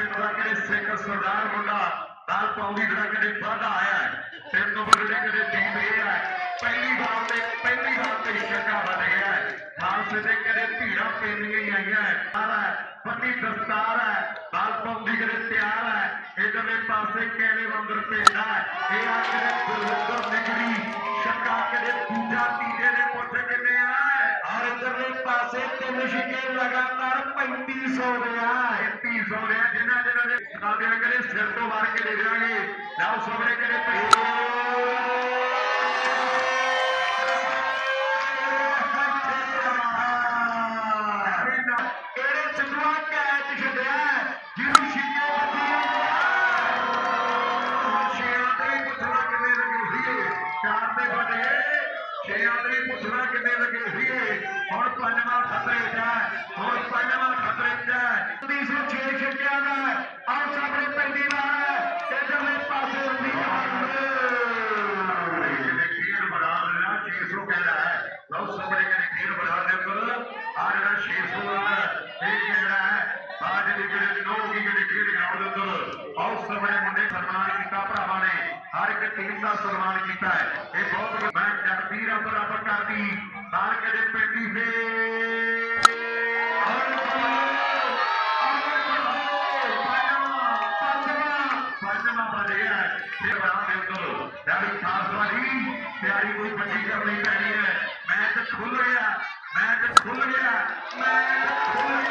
ਪਿੰਡ ਦਾ ਕਿਹੜੇ ਸਿੱਖ ਸਰਦਾਰ ਮੁੰਡਾ ਨਾਲ ਪੌਂਦੀ ਦਾ ਕਿਹੜੇ ਵਾਧਾ ਆਇਆ ਹੈ। ਤਿੰਨ ਨੰਬਰ ਦੇ ਕਿਹੜੇ ਟੀਮ ਇਹ ਹੈ ਪਹਿਲੀ ਵਾਰ ਤੇ ਪਹਿਲੀ ਵਾਰ ਤੇ ਸ਼ੱਕਾ ਬਣ ਗਿਆ ਹੈ ਖਾਲਸੇ ਦੇ ਕਿਹੜੇ ਭੀੜਾਂ ਪੈਂਦੀਆਂ ਹੀ ਆਈਆਂ ਹੈ ਸਾਰਾ ਪੰਨੀ ਦਸਤਾਰ ਹੈ ਨਾਲ ਪੌਂਦੀ ਕਿਹੜੇ ਤਿਆਰ ਹੈ ਇਧਰਲੇ ਪਾਸੇ ਕੈਲੇ ਮੰਦਰ ਪਿੰਡ ਹੈ, ਇਹ ਆ ਕਿਹੜੇ ऋषिकेश लगातार पैंतीस हो गया है गया जिन्हें जिन्होंने सामने करे तो मार के ले जाएँगे ना उस हमने करे Thank you. गलती से छेड़ के क्या हर एक टीम का सन्मान किया है। यह बहुत मैं डरती रब रब करती। तार के पिंडी से ये बड़ा दिल करो यारी खालसा जी कोई बड़ी करनी पैनी है मैच खुल गया मैच तो खुल गया मैच तो खुल गया।